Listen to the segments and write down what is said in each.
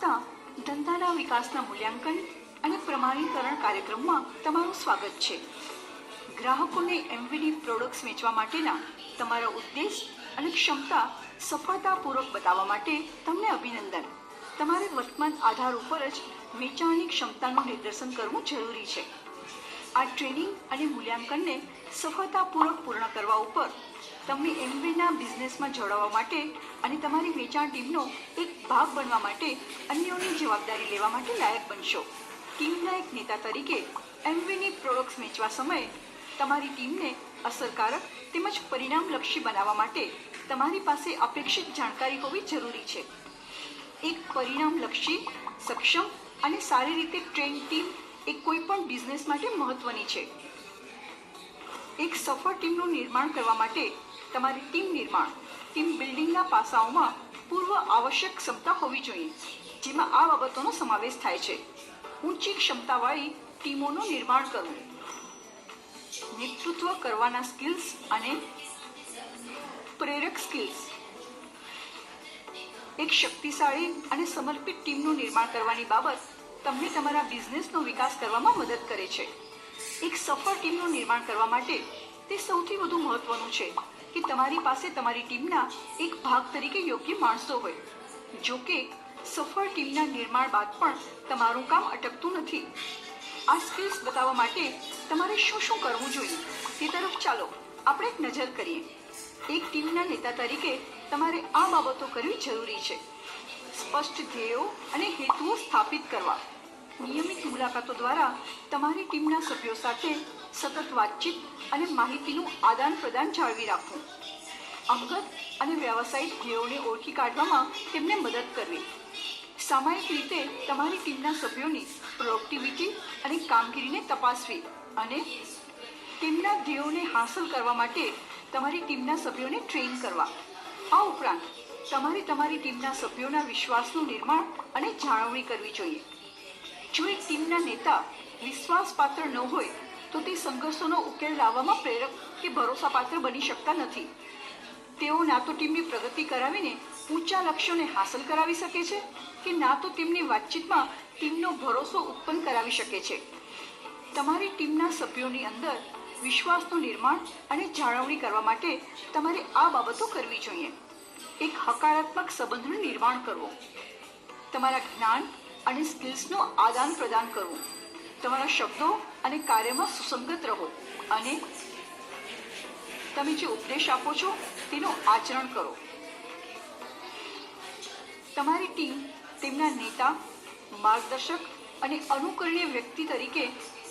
આપતા ધંધાના વિકાસના મૂલ્યાંકન અને પ્રમાણીકરણ કાર્યક્રમમાં તમારું સ્વાગત છે. ગ્રાહકોને એમવીડી પ્રોડક્ટ્સ વેચવા માટેના તમારા ઉદ્દેશ અને ક્ષમતા સફળતાપૂર્વક બતાવવા માટે તમને અભિનંદન. તમારે વર્તમાન આધાર ઉપર જ વેચાણની ક્ષમતાનું નિદર્શન કરવું જરૂરી છે. આ ટ્રેનિંગ અને મૂલ્યાંકનને સફળતાપૂર્વક પૂર્ણ કરવા ઉપર તમને એમવેના બિઝનેસમાં જોડાવા માટે અને તમારી વેચાણ ટીમનો એક ભાગ બનવા માટે અન્યોની જવાબદારી લેવા માટે લાયક બનશો. ટીમના એક નેતા તરીકે એમવેની પ્રોડક્ટ્સ વેચવા સમયે તમારી ટીમને અસરકારક તેમજ પરિણામલક્ષી બનાવવા માટે તમારી પાસે અપેક્ષિત જાણકારી હોવી જરૂરી છે. એક પરિણામલક્ષી, સક્ષમ અને સારી રીતે ટ્રેન ટીમ એ કોઈ પણ બિઝનેસ માટે મહત્વની છે. એક સફળ ટીમનું નિર્માણ કરવા માટે તમારી ટીમ નિર્માણ, ટીમ બિલ્ડિંગના પાસાઓમાં પૂર્વ આવશ્યક ક્ષમતા હોવી જોઈએ, જેમાં આ બાબતોનો સમાવેશ થાય છે. ઊંચી ક્ષમતાવાળી ટીમોનું નિર્માણ કરવું, નેતૃત્વ કરવાના સ્કિલ્સ અને પ્રેરક સ્કિલ્સ. એક શક્તિશાળી અને સમર્પિત ટીમનું નિર્માણ કરવાની બાબત તમને તમારા બિઝનેસનો વિકાસ કરવામાં મદદ કરે છે. એક સફળ ટીમનું નિર્માણ કરવા માટે તે સૌથી વધુ મહત્વનું છે. કે તમારી પાસે તમારી ટીમના એક ભાગ તરીકે યોગ્ય માણસો હોય. જો કે સફળ ટીમના નિર્માણ બાદ પણ તમારું કામ અટકતું નથી. આ સ્કિલ્સ બતાવવા માટે તમારે શું શું કરવું જોઈએ? તે તરફ ચાલો, આપણે એક નજર કરીએ. એક ટીમના નેતા તરીકે તમારે આ બાબતો કરવી જરૂરી છે. સ્પષ્ટ ધ્યેયો અને હેતુઓ સ્થાપિત કરવા. નિયમિત મુલાકાતો દ્વારા તમારી ટીમના સભ્યો સાથે સતત વાતચીત અને માહિતીનું આદાન પ્રદાન જાળવી રાખવું. અંગત અને વ્યાવસાયિક ધ્યેયોને ઓળખી કાઢવામાં તેમને મદદ કરવી. સામાયિક રીતે તમારી ટીમના સભ્યોની પ્રોડક્ટિવિટી અને કામગીરીને તપાસવી અને તેમના ધ્યેયોને હાંસલ કરવા માટે તમારી ટીમના સભ્યોને ટ્રેન કરવા. આ ઉપરાંત તમારે તમારી ટીમના સભ્યોના વિશ્વાસનું નિર્માણ અને જાળવણી કરવી જોઈએ. જો એક ટીમના નેતા વિશ્વાસપાત્ર ન હોય, તો તે સંઘર્ષોનો ઉકેલ લાવવામાં પ્રેરક કે ભરોસાપાત્ર બની શકતા નથી. તેઓ ના તો ટીમની પ્રગતિ કરાવીને ઊંચા લક્ષ્યોને હાંસલ કરાવી શકે છે કે ના તો તેમની વાતચીતમાં ટીમનો ભરોસો ઉત્પન્ન કરાવી શકે છે. તમારી ટીમના સભ્યોની અંદર વિશ્વાસનું નિર્માણ અને જાળવણી કરવા માટે તમારે આ બાબતો કરવી જોઈએ. એક હકારાત્મક સંબંધનું નિર્માણ કરવો. તમારા જ્ઞાન અને સ્કિલ્સનું આદાન પ્રદાન કરવું તમારા શબ્દો અને કાર્યમાં સુસંગત રહો અને તમે જે ઉપદેશ આપો છો તેનું આચરણ કરો. તમારી ટીમ તેમના નેતા, માર્ગદર્શક અને અનુકરણીય વ્યક્તિ તરીકે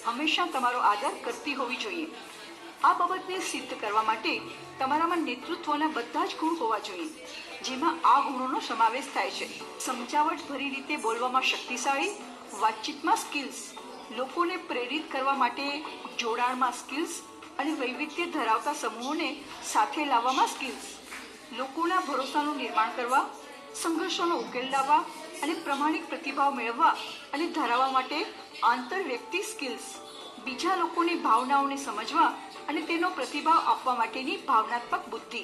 હંમેશા તમારો આદર કરતી હોવી જોઈએ. આ બાબતને સિદ્ધ કરવા માટે તમારામાં નેતૃત્વના બધા જ ગુણ હોવા જોઈએ, જેમાં આ ગુણોનો સમાવેશ થાય છે. સમજાવટ ભરી રીતે બોલવામાં શક્તિશાળી, વાતચીતમાં સ્કિલ્સ, લોકોને પ્રેરિત કરવા માટે જોડાણમાં સ્કિલ્સ અને વૈવિધ્ય ધરાવતા સમૂહોને સાથે લાવવામાં સ્કિલ્સ, લોકોના ભરોસાનું નિર્માણ કરવા, સંઘર્ષોનો ઉકેલ લાવવા અને પ્રમાણિક પ્રતિભાવ મેળવવા અને ધરાવવા માટે આંતર વ્યક્તિ સ્કિલ્સ બીજા લોકોની ભાવનાઓને સમજવા અને તેનો પ્રતિભાવ આપવા માટેની ભાવનાત્મક બુદ્ધિ.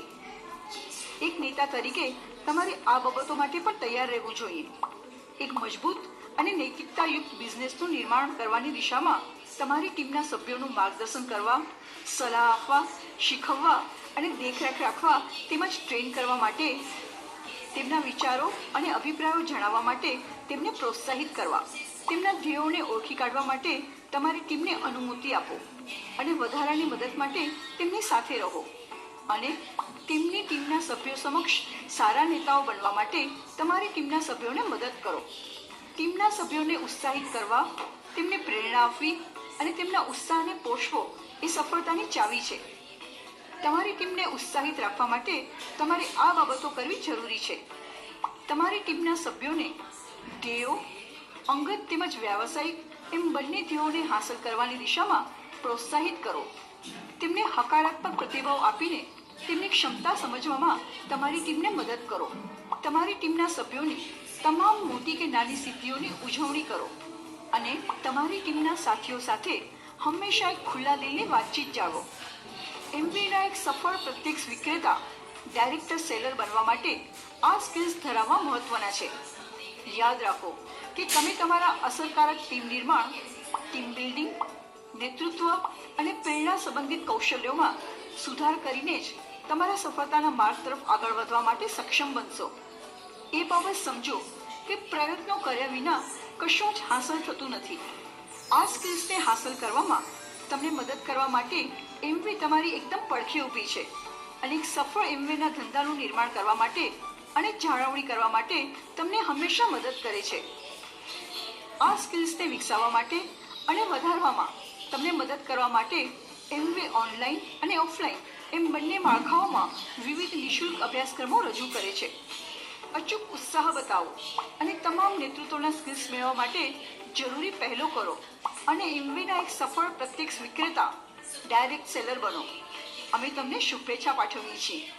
એક નેતા તરીકે તમારે આ બાબતો માટે પણ તૈયાર રહેવું જોઈએ. એક મજબૂત અને નૈતિકતાયુક્ત બિઝનેસનું નિર્માણ કરવાની દિશામાં તમારી ટીમના સભ્યોનું માર્ગદર્શન કરવા, સલાહ આપવા, શીખવવા અને દેખરેખ રાખવા તેમજ ટ્રેન કરવા માટે, તેમના વિચારો અને અભિપ્રાયો જણાવવા માટે તેમને પ્રોત્સાહિત કરવા, તેમના ધ્યેયોને ઓળખી કાઢવા માટે તમારી ટીમને અનુમતિ આપો અને વધારાની મદદ માટે તેમની સાથે રહો. અને તેમની ટીમના સભ્યો સમક્ષ સારા નેતાઓ બનવા માટે તમારી ટીમના સભ્યોને મદદ કરો. ટીમના સભ્યોને ઉત્સાહિત કરવા, તેમને પ્રેરણા આપવી અને તેમના ઉત્સાહને પોષવો એ સફળતાની ચાવી છે. તમારી ટીમને ઉત્સાહિત રાખવા માટે તમારે આ બાબતો કરવી જરૂરી છે. તમારી ટીમના સભ્યોને ધ્યેયો, અંગત તેમજ વ્યાવસાયિક એમ બંને ધ્યેયોને હાંસલ કરવાની દિશામાં પ્રોત્સાહિત કરો. તેમને હકારાત્મક પ્રતિભાવ આપીને તેમની ક્ષમતા સમજવામાં તમારી ટીમને મદદ કરો. તમારી ટીમના સભ્યોની તમામ મોટી કે નાની સિદ્ધિઓની ઉજવણી કરો અને તમારી ટીમના સાથીઓ સાથે હંમેશા એક ખુલ્લા દિલની વાતચીત જાળવો. એમબીના એક સફળ પ્રત્યક્ષ વિક્રેતા, ડાયરેક્ટર સેલર બનવા માટે આ સ્કિલ્સ ધરાવવા મહત્વના છે. યાદ રાખો કે તમે તમારા અસરકારક ટીમ નિર્માણ, ટીમ બિલ્ડિંગ, નેતૃત્વ અને પ્રેરણા સંબંધિત કૌશલ્યોમાં સુધાર કરીને જ તમારા સફળતાના માર્ગ તરફ આગળ વધવા માટે સક્ષમ બનશો. એ બાબત સમજો કે પ્રયત્નો કર્યા વિના કશું જ હાંસલ થતું નથી. આ સ્કિલ્સને હાંસલ કરવામાં તમને મદદ કરવા માટે એમવે તમારી એકદમ પડખે ઊભી છે અને એક સફળ એમવેના ધંધાનું નિર્માણ કરવા માટે અને જાળવણી કરવા માટે તમને હંમેશા મદદ કરે છે. આ સ્કિલ્સને વિકસાવવા માટે અને વધારવામાં તમને મદદ કરવા માટે એમવે ઓનલાઈન અને ઓફલાઈન એમ બંને માળખાઓમાં વિવિધ નિઃશુલ્ક અભ્યાસક્રમો રજૂ કરે છે. અચૂક ઉત્સાહ બતાવો અને તમામ નેતૃત્વના સ્કિલ્સ મેળવવા માટે જરૂરી પહેલો કરો અને એમવેના એક સફળ પ્રત્યક્ષ વિક્રેતા ડાયરેક્ટ સેલર બનો. અમે તમને શુભેચ્છા પાઠવીએ છીએ.